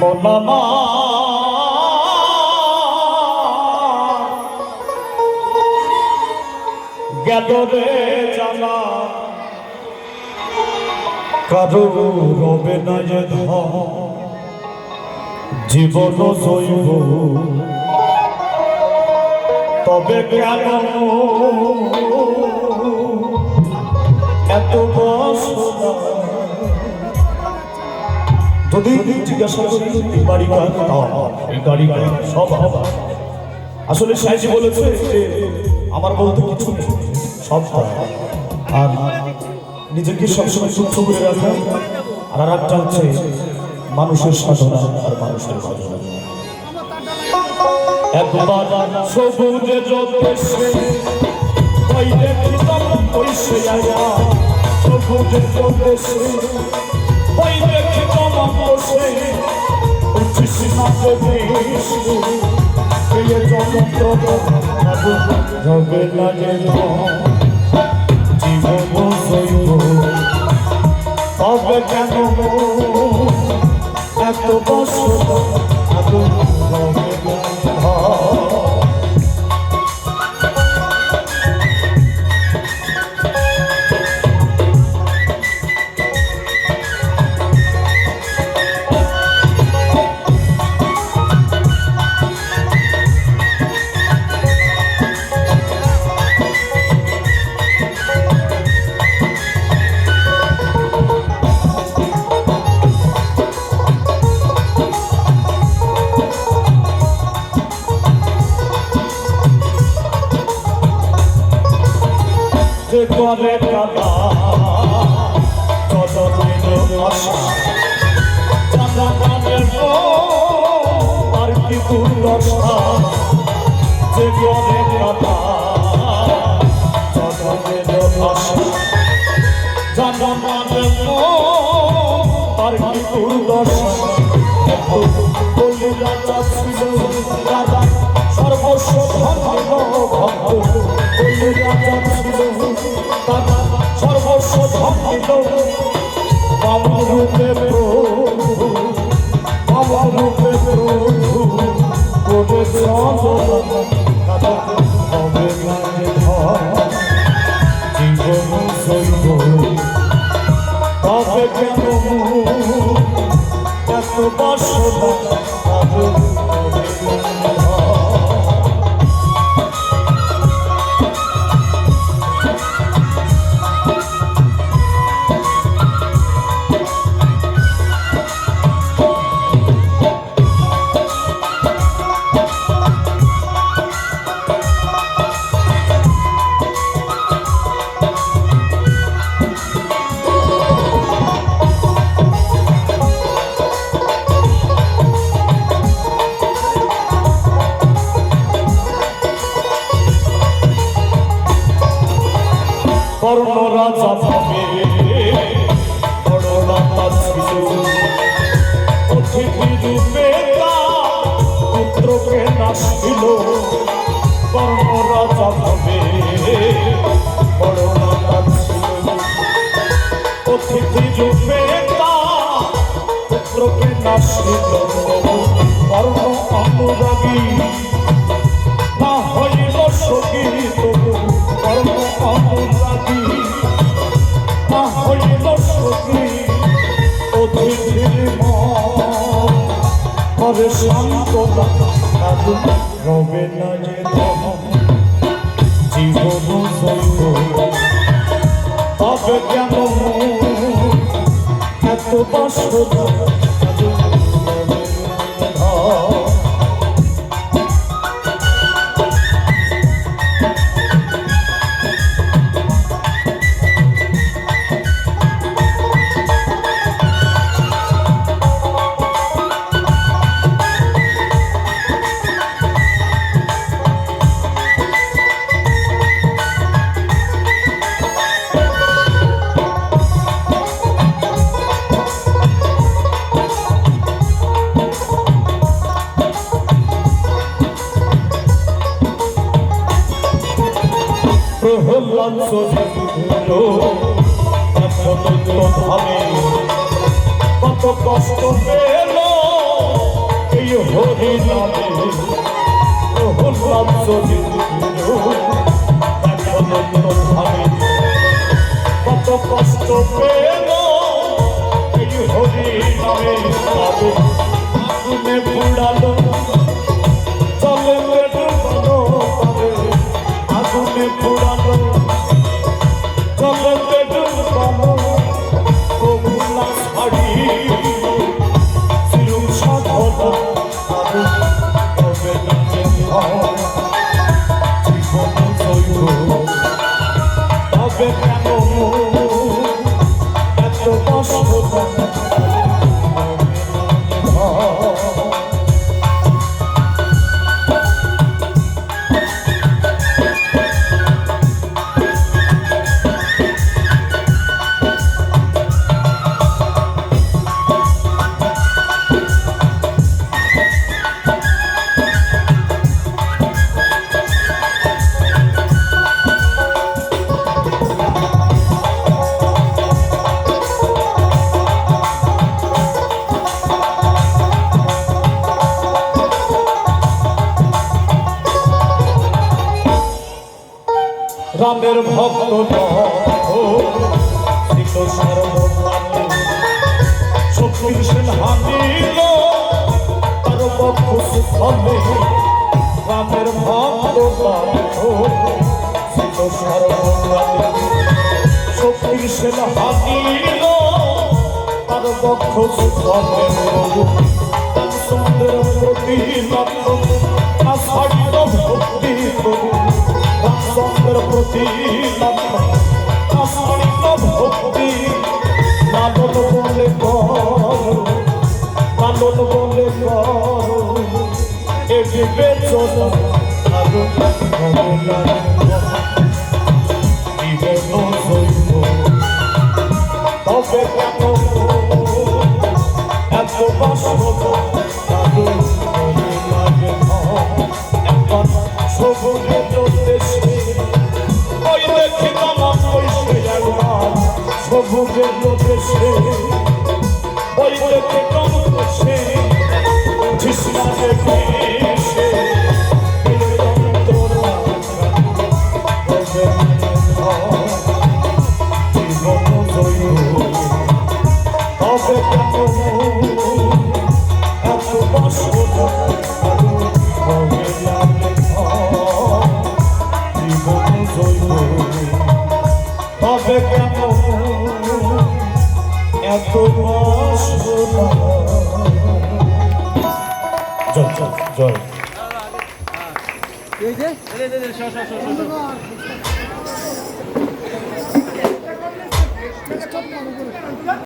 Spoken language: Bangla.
মনামা গেল রে জানা। কারও রবে না জীবন সইব। তবে কেন? এত বসনা যদি জিজ্ঞাসা করি বাড়ি এই গাড়ি সব। আসলে সাইজি বলেছে যে, আমার বলতে কিছু সব। আর নিজেকে সবসময় সুস্থ করে রাখা আর একটা হচ্ছে মানুষের সাধনা আর মানুষের সাধনা একবার সবুজে দেখিতাম ওই সে আয়া ওই দেখিতাম বসে উঠিস না দেবিস পেয়ে যন্ত্র রবে না যে জীবন সইব তবে কেন এত বছর আগুন করে কাদা গানের আর কি দুর্দশা যে করে কাদা আর কি দুর্দশা রাজা ছিল ভক্ত। সর্বস্ব ধন্য বাবা রূপে প্রভু বাবা রূপে প্রভু কাদা হবে না জীবন সইব তবে কেন এত বাসনা তবে কর্ণ পুত্রকে নাসিল রাজা ভাবে বড় রাজা ছিল অতিথি রূপে পুত্রকে নাসিল। কর্ণ অনুরাগী না হইল সখী তবু। কর্ম অনুরাগী না হইল সখী অতিথির মরে শান্ত কাদু রবে না যে জীবন সইব তবে কেন এত বাসনা? প্রহ্লাদ ভাবে কত কষ্ট পেল। হরি নামে তোর ভাবে কত কষ্ট পেল। এই হরি নামে পাবে জৈব তবে রামের ভক্ত সেন হানিল তার পক্ষ সুফলে রামের ভক্ত সেন হানিল তার পক্ষ সুফলে সুন্দর প্রতি আষাঢ় ভক্তি করুন রামচন্দ্র প্রতি সবুজে দেশে ওই দেখি নাম কইছে কৃষ্ণা দেখে সে জীবন এত জল জল জল